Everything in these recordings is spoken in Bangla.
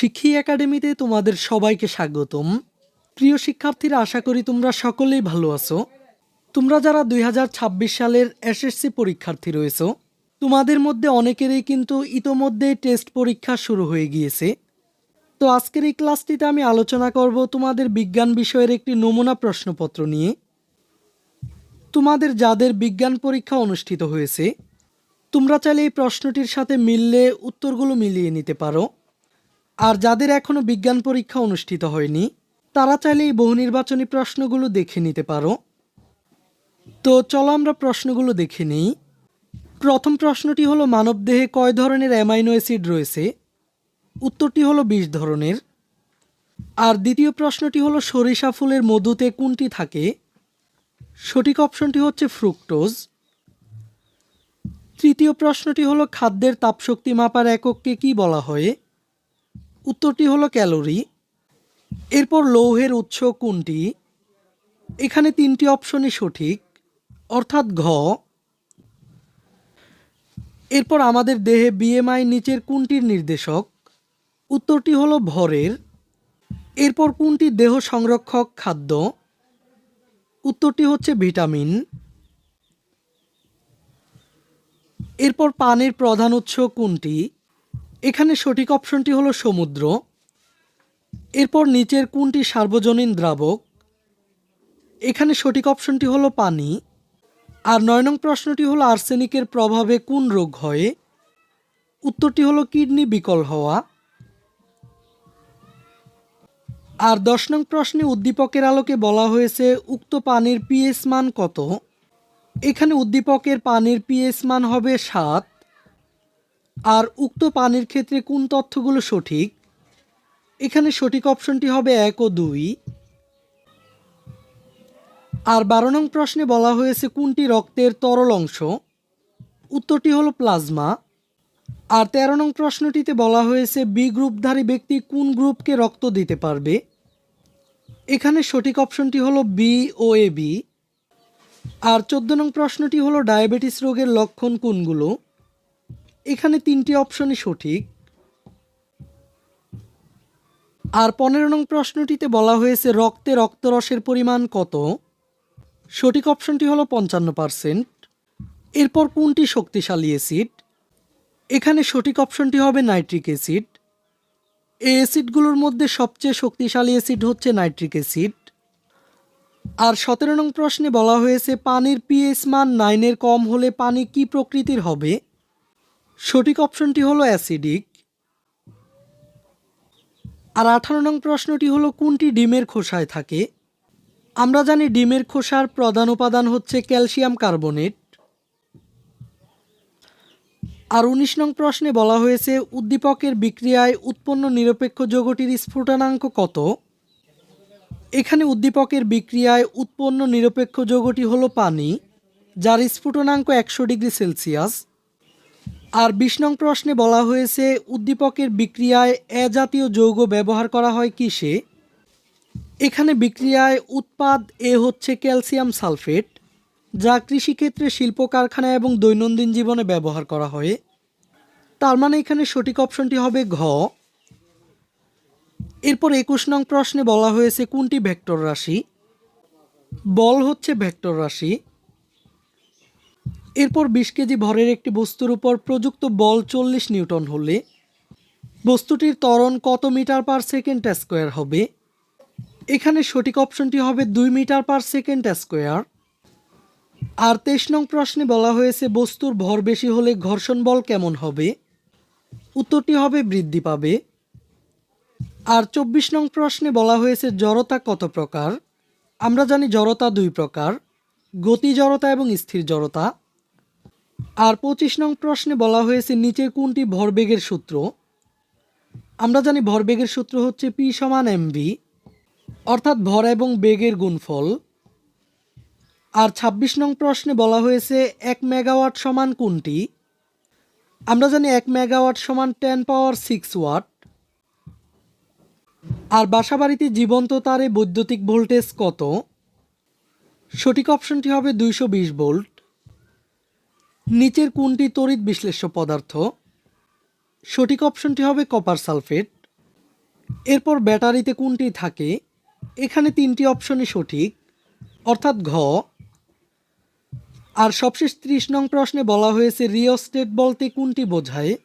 শিক্ষী একাডেমিতে তোমাদের সবাইকে স্বাগতম। প্রিয় শিক্ষার্থীরা, আশা করি তোমরা সকলেই ভালো আছো। তোমরা যারা দুই হাজার ছাব্বিশ সালের এসএসসি পরীক্ষার্থী রয়েছো, তোমাদের মধ্যে অনেকেরই কিন্তু ইতোমধ্যে টেস্ট পরীক্ষা শুরু হয়ে গিয়েছে। তো আজকের এই ক্লাসটিতে আমি আলোচনা করব তোমাদের বিজ্ঞান বিষয়ের একটি নমুনা প্রশ্নপত্র নিয়ে। তোমাদের যাদের বিজ্ঞান পরীক্ষা অনুষ্ঠিত হয়েছে, তোমরা চাইলে এই প্রশ্নটির সাথে মিললে উত্তরগুলো মিলিয়ে নিতে পারো। আর যাদের এখনও বিজ্ঞান পরীক্ষা অনুষ্ঠিত হয়নি, তারা চাইলে এই বহু নির্বাচনী প্রশ্নগুলো দেখে নিতে পারো। তো চলো আমরা প্রশ্নগুলো দেখে নিই। প্রথম প্রশ্নটি হলো মানবদেহে কয় ধরনের অ্যামাইনো অ্যাসিড রয়েছে? উত্তরটি হলো বিশ ধরনের। আর দ্বিতীয় প্রশ্নটি হলো, সরিষা ফুলের মধুতে কোনটি থাকে? সঠিক অপশনটি হচ্ছে ফ্রুক্টোজ। তৃতীয় প্রশ্নটি হলো, খাদ্যের তাপশক্তি মাপার একককে কি বলা হয়? উত্তরটি হলো ক্যালোরি, এরপর লৌহের উৎস কোনটি? এখানে তিনটি অপশনই সঠিক, অর্থাৎ ঘ। এরপর আমাদের দেহে বিএমআই নিচের কোনটির নির্দেশক? উত্তরটি হলো ভরের। এরপর কোনটি দেহ সংরক্ষক খাদ্য? উত্তরটি হচ্ছে ভিটামিন। এরপর পানির প্রধান উৎস কোনটি? এখানে সঠিক অপশনটি হলো সমুদ্র। এরপর নিচের কোনটি সার্বজনীন দ্রাবক? এখানে সঠিক অপশনটি হলো পানি। আর নয় নং প্রশ্নটি হলো আর্সেনিকের প্রভাবে কোন রোগ হয়? উত্তরটি হলো কিডনি বিকল হওয়া। আর দশ নং প্রশ্নে উদ্দীপকের আলোকে বলা হয়েছে, উক্ত পানির পিএস মান কত? এখানে উদ্দীপকের পানির পিএস মান হবে সাত। আর উক্ত পানির ক্ষেত্রে কোন তথ্যগুলো সঠিক? এখানে সঠিক অপশনটি হবে এক ও দুই। আর বারো নং প্রশ্নে বলা হয়েছে কোনটি রক্তের তরল অংশ? উত্তরটি হলো প্লাজমা। আর তেরো নং প্রশ্নটিতে বলা হয়েছে বি গ্রুপধারী ব্যক্তি কোন গ্রুপকে রক্ত দিতে পারবে? এখানে সঠিক অপশনটি হলো বি ও এ বি। আর চোদ্দ নং প্রশ্নটি হলো ডায়াবেটিস রোগের লক্ষণ কোনগুলো? এখানে তিনটি অপশনই সঠিক। আর পনেরো নং প্রশ্নটিতে বলা হয়েছে, রক্তে রক্তরসের পরিমাণ কত? সঠিক অপশনটি হলো পঞ্চান্ন পার্সেন্ট এরপর কোনটি শক্তিশালী অ্যাসিড এখানে সঠিক অপশনটি হবে নাইট্রিক অ্যাসিড এই অ্যাসিডগুলোর মধ্যে সবচেয়ে শক্তিশালী অ্যাসিড হচ্ছে নাইট্রিক অ্যাসিড আর সতেরো নং প্রশ্নে বলা হয়েছে, পানির পিএইচ মান নাইনের কম হলে পানি কি প্রকৃতির হবে? সঠিক অপশনটি হলো অ্যাসিডিক। আর আঠারো নং প্রশ্নটি হলো, কোনটি ডিমের খোসায় থাকে? আমরা জানি ডিমের খোসার প্রধান উপাদান হচ্ছে ক্যালসিয়াম কার্বনেট। আর উনিশ নং প্রশ্নে বলা হয়েছে, উদ্দীপকের বিক্রিয়ায় উৎপন্ন নিরপেক্ষ যৌগটির স্ফুটনাঙ্ক কত? এখানে উদ্দীপকের বিক্রিয়ায় উৎপন্ন নিরপেক্ষ যৌগটি হলো পানি, যার স্ফুটনাঙ্ক একশো ডিগ্রি সেলসিয়াস। আর বিশ নং প্রশ্নে বলা হয়েছে, উদ্দীপকের বিক্রিয়ায় এ জাতীয় যৌগ ব্যবহার করা হয় কিসে? এখানে বিক্রিয়ায় উৎপাদ এ হচ্ছে ক্যালসিয়াম সালফেট, যা কৃষিক্ষেত্রে শিল্প কারখানা এবং দৈনন্দিন জীবনে ব্যবহার করা হয়। তার মানে এখানে সঠিক অপশনটি হবে ঘ। এরপর একুশ নং প্রশ্নে বলা হয়েছে, কোনটি ভেক্টর রাশি? বল হচ্ছে ভেক্টর রাশি। এরপর বিশ কেজি ভরের একটি বস্তুর উপর প্রযুক্ত বল চল্লিশ নিউটন হলে বস্তুটির ত্বরণ কত মিটার পার সেকেন্ড স্কোয়ার হবে? এখানে সঠিক অপশনটি হবে দুই মিটার পার সেকেন্ড স্কোয়ার। আর তেইশ নং প্রশ্নে বলা হয়েছে, বস্তুর ভর বেশি হলে ঘর্ষণ বল কেমন হবে? উত্তরটি হবে বৃদ্ধি পাবে। আর চব্বিশ নং প্রশ্নে বলা হয়েছে, জড়তা কত প্রকার? আমরা জানি জড়তা দুই প্রকার, গতি জড়তা এবং স্থির জড়তা। আর পঁচিশ নং প্রশ্নে বলা হয়েছে, নিচের কোনটি ভরবেগের সূত্র? আমরা জানি ভরবেগের সূত্র হচ্ছে পি সমান এমভি অর্থাৎ ভর এবং বেগের গুণফল। আর ২৬ নং প্রশ্নে বলা হয়েছে, এক মেগাওয়াট সমান কোনটি? আমরা জানি এক মেগাওয়াট সমান টেন পাওয়ার সিক্স ওয়াট। আর বাসাবাড়িতে জীবন্ত তারে বৈদ্যুতিক ভোল্টেজ কত? সঠিক অপশনটি হবে দুইশো বিশ ভোল্ট। নিচের কোনটি তড়িৎ বিশ্লেষ্য পদার্থ? সঠিক অপশনটি হবে কপার সালফেট। এরপর ব্যাটারিতে কোনটি থাকে? এখানে তিনটি অপশনই সঠিক। অর্থাৎ ঘ। আর সবশেষ ত্রিশ নং প্রশ্নে বলা হয়েছে রিওস্টেট বলতে কোনটি বোঝায়?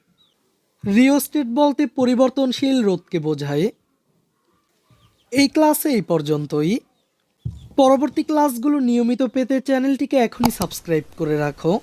রিওস্টেট বলতে পরিবর্তনশীল রোধকে বোঝায়। এই ক্লাসে এই পর্যন্তই। পরবর্তী ক্লাসগুলো নিয়মিত পেতে চ্যানেলটিকে এখনই সাবস্ক্রাইব করে রাখো।